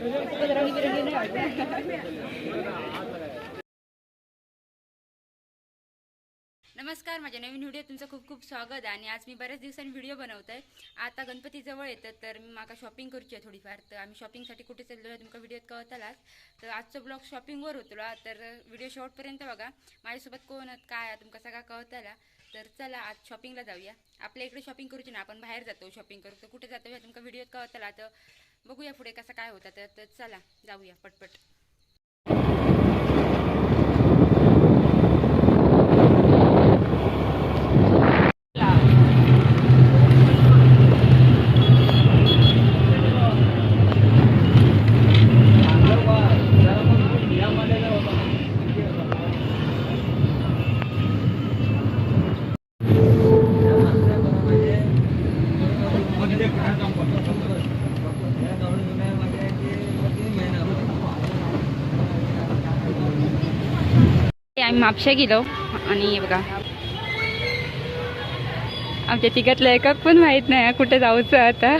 नमस्कार माझ्या नवीन व्हिडिओ तुमचं खूप खूप स्वागत आहे आणि आज मी बऱ्याच दिवसांनी व्हिडिओ बनवत आहे आता गणपती जवळ तर मी माका शॉपिंग करूची आहे थोडीफार. तर आम्ही शॉपिंगसाठी कुठे चाललो आहे तुमका व्हिडिओत कळतालाच. तर आजचं ब्लॉग शॉपिंगवर होतला तर व्हिडिओ शॉर्टपर्यंत बघा. माझ्यासोबत कोण काय तुमका सगळा कळताला. तर चला आज शॉपिंगला जाऊया. आपल्या इकडे शॉपिंग करूची ना आपण बाहेर जातो शॉपिंग करू. तर कुठे जातो हे तुमका व्हिडिओत कळताला. तर बघूया पुढे कसं काय होतं तर तर चला जाऊया पटपट. आम्ही म्हापशा गेलो आणि हे बघा. आमच्या तिघातलं एका पण माहीत नाही कुठे जाऊचं आता.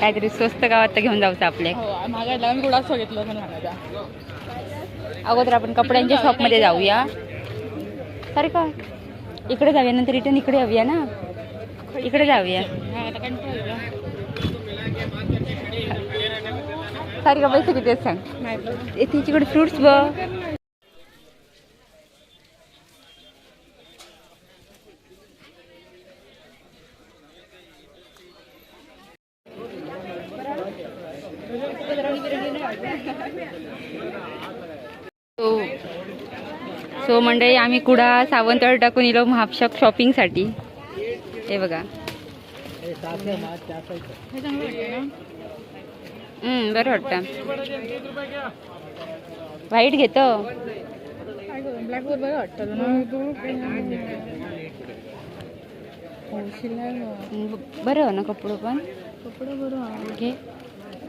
काहीतरी स्वस्त गावात तर घेऊन जाऊचं आपल्या हो अगोदर आपण कपड्यांच्या शॉपमध्ये जाऊया. अरे का इकडे जाऊया नंतर रिटर्न इकडे येऊया ना? इकडे जाऊया हा, आता कंटाळा आला. सारी का पैसे किती आहेत सांग तिच्याकडे फ्रुट्स बघ सो हो. सो मंडळी आम्ही कुडा सावंतवाडी टाकून येलो महापशक शॉपिंगसाठी हे बघा हे चांगलं वाटतं ना हम्म, बरं वाटतं. व्हाईट घेतो. ब्लॅक बरं वाटतं बरं हो ना कपडं पण? कपडो बरं घे.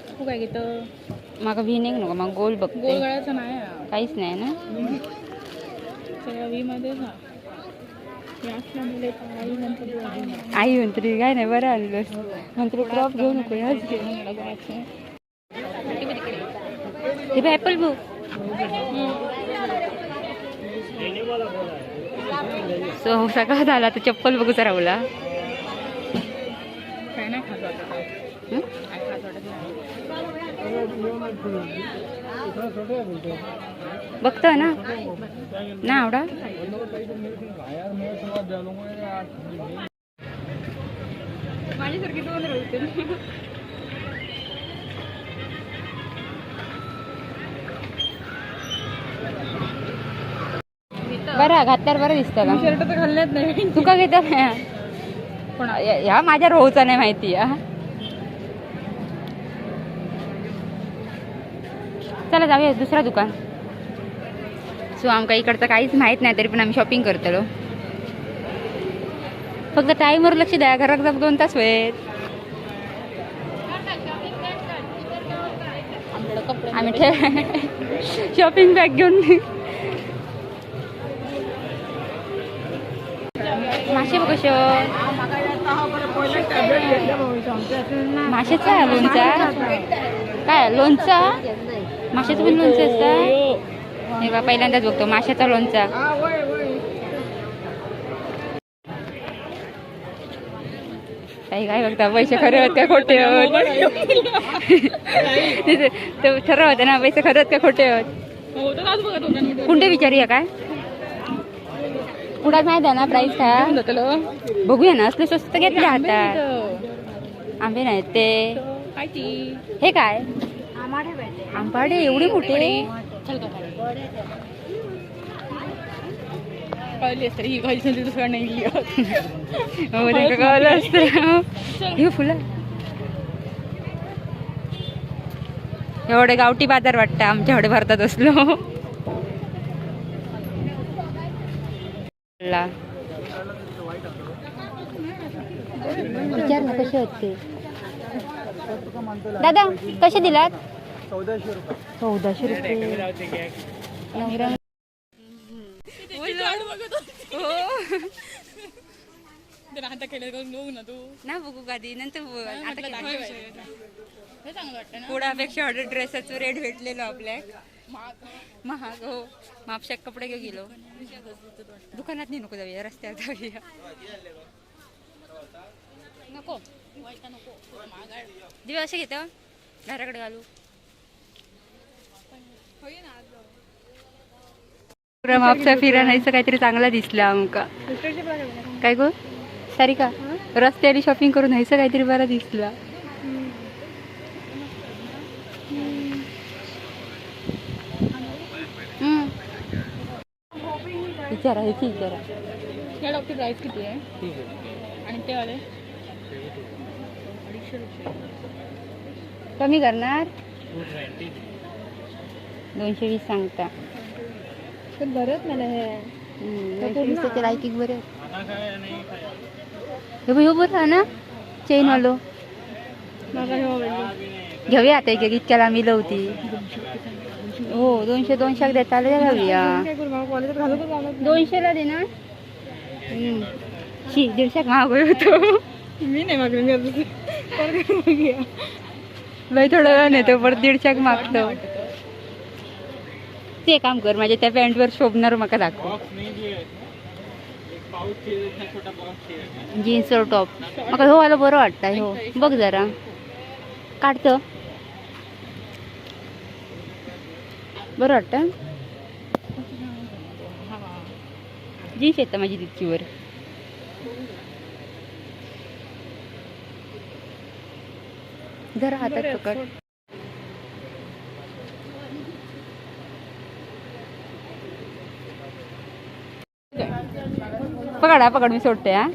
तू काय घेतो माका भी नाही नको मग गोल बघ गोल गळ्याचं नाही काहीच नाही ना मध्येच आई म्हणतरी काय नाही बरं आणलं म्हणतरी क्रॉप घेऊ नको याच हे बघ ॲपल बुक सो सकाळ झाला तर चप्पल बघूचा राहुला. बघतो ना? ना आवडा? माझ्यासारखी दोन बरं घातल्यावर बरं दिसतं ना शर्ट तर घालण्यात नाही. तू का घेता पण ह्या माझ्या रोहचा नाही माहिती हा. चला जाऊया दुसरा दुकान. सो आमका इकडचं काहीच माहीत नाही तरी पण आम्ही शॉपिंग करतलो. फक्त टाईमवर लक्ष द्या घरात जाऊ दोन तास वेळ. आम्ही ठे शॉपिंग बॅग घेऊन मासे बघ कशो माशाचा लोणचा. काय लोणचा? माशाचं पण लोणचं असतं? हे बा पहिल्यांदाच बघतो. माशाचा लोणचा. काही काय बघता? पैसे खरे आहेत का खोटे आहेत? ते- ते ठरवते ना पैसे खरे आहेत? का खोटे होता. कुंडे विचारूया काय? कुडाच माहिती आहे ना प्राईस काय. बघूया ना असले स्वस्त घेतले हातात इथं. आंबे नाहीत ते. हे काय? आंबाडे एवढे मोठे ही नाही. हो हे फुलं. एवढे गावठी बाजार वाटतं आमच्या एवढे भारतात असलो. ला. विचार ना कसे होते दादा कसे दिलात? चौदाशे रुपये. नवरा आता केलं ना तू ना बघू कधी नंतर. आता पुढापेक्षा ऑर्डर ड्रेसाचं रेट भेटलेलो आपल्या. महाग. हो. मापशाक कपडे घेऊ गेलो. दुकानात नाही नको जाऊया रस्त्यावर जाऊया. नको. दिवे असे घेत. घराकडे घालू. म्हापसा मापसा फिरा नाहीचं काहीतरी चांगला दिसला आमका. काय पण आहे का काय गो? सारिका? रस्त्याने शॉपिंग करून ह्याचं काहीतरी बरा दिसला. विचारा ह्याची विचारा या डॉक्टर प्राईस किती आहे? आणि ते वाले? अडीचशे रुपये. कमी करणार? दोनशे वीस सांगता. तर बरंच मला हे. दोनशे लायकिक बरे हे बघ, ह्यो बरं ना चेन हे आवडलं घेऊया आता एक एक इतक्याला आम्ही लवती. हो दोनशे दोनशे देता आले घेऊया काय करू मला कॉलेजात घालू का जाणार दोनशेला दे ना. शी दीडशे महाग होतो मी नाही मागले मी आता परत बघूया बाई थोडा वेळ नेतो परत दीडशाक मागतो. ते काम कर माझ्या त्या पॅन्टवर शोभणार मका दाखव. जीन्स टॉप मका हो आलं बरं वाटतं हो. बघ जरा. काढतो. बरं वाटतं? जीन्स येतं माझी तितकीवर? जरा हातात पकड. पकड पकड मी सोडते हा.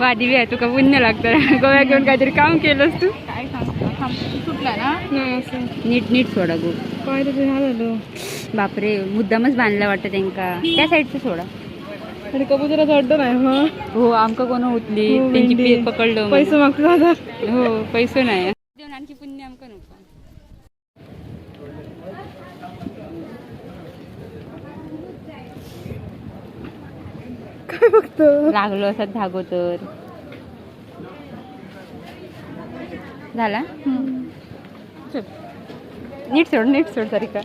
वादी बी आहे तुका पुण्य लागतं. गोव्या घेऊन काहीतरी काम केलंस तू? काय सांगतो सुटला ना? नीट नीट सोडा गो. काय झालं? बापरे मुद्दामच बांधला वाटतं त्यांका. त्या साईडचं सोडा. आणि कबुतराचं अड्डं नाही हा? हो आमका कोण उठली? हो, त्यांची पकडलं पैसे मागतो हो पैसे नाही. आणखी पुण्य आमका नको. काय बघतो लागलो असा धागो तर. झाला. नीट सोड नीट सोड सारिका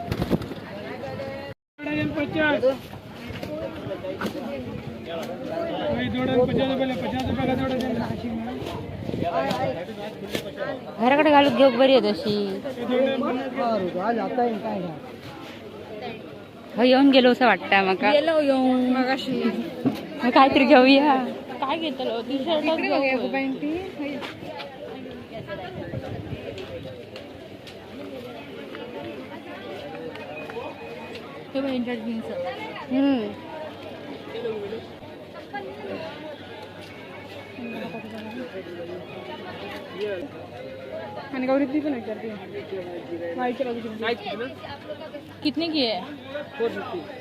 घराकडे घालून घेऊ बरी आहे तशी. हो येऊन गेलो असं वाटतं मका गेलो येऊन. मग काहीतरी घेऊया काय घेतलं? टी शर्ट पॅन्टी हे बघ यांच्यात जीन्स हम्म. आणि गौरी ती पण करते वाईच्या बाजूची कितने की आहे?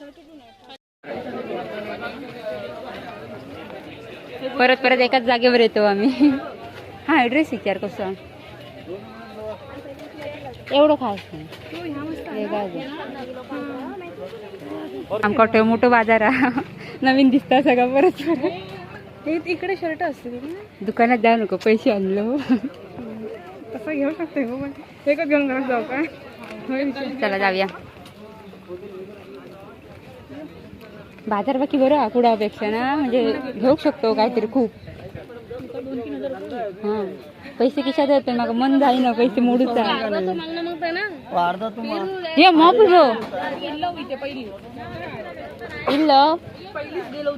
थर्टी टू नाही परत परत एकाच जागेवर येतो आम्ही. हा ड्रेस विचार कसं? एवढं खास नाही. आमका वाटतं मोठं बाजार हा. नवीन दिसता सगळा परत परत. हे इकडे शर्ट असते दुकानात जाऊ नको पैसे आणलो. तसं घेऊ शकते हो पण एकच घेऊन घरात जाऊ का. चला जाऊया. बाजार बाकी बरं आकुडापेक्षा ना? म्हणजे घेऊ शकतो काहीतरी खूप. हा. पैसे किशात आहेत मग मन मन जाईना पैसे मोडूच हे मोपलो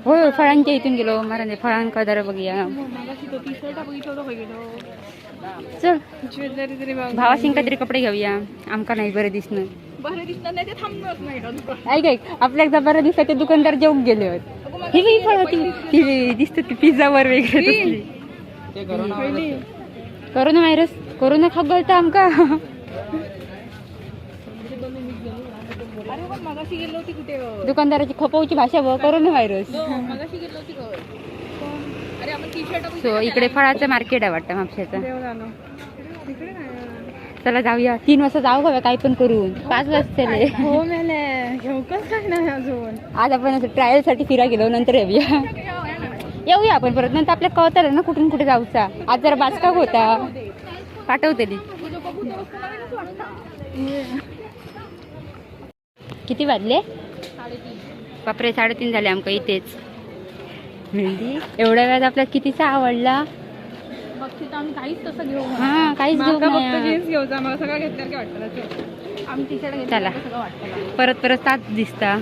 होय फळांच्या इथून गेलो महाराज फळांका जरा बघूया. चल. तरी भावासिंग काहीतरी कपडे घेऊया. आमका नाही बरं दिसणं ऐक ऐक आपल्या एकदा बरं दिसत ते दुकानदार जेवून गेले होते. ही ही फळ ती ती दिसत ती पिझ्झावर वगैरे कोरोना व्हायरस कोरोना खगलता आमका. अरे पण मगाशी गेलो होती कुठे? अं? दुकानदाराची खपवची भाषा बघ कोरोना व्हायरस होती सो इकडे फळाचं मार्केट आहे वाटतं म्हापशाचं चला जाऊया. तीन वाजता जाऊ का? काय पण करून. पाच वाजता हो मेले. घेऊकच काय नाही अजून. आज आपण असं ट्रायलसाठी फिरा गेलो नंतर येऊया. येऊया आपण परत. नंतर आपल्या कळतं ना कुठून कुठे जाऊचा. आज जरा बाचकाक होता? पाठवते किती वाजले? बापरे साडेतीन झाले आमका इथेच. मेहंदी एवढ्या वेळात आपल्याला कितीचा आवडला? आम्ही काहीच तसं घेऊ हा काहीच घेऊ माका फक्त नाही. जीन्स घेऊचा मला सगळं घेतल्यासारखं वाटतं आम्ही टी शर्ट चला. घेतलं सगळं वाटतं परत परत ताच दिसता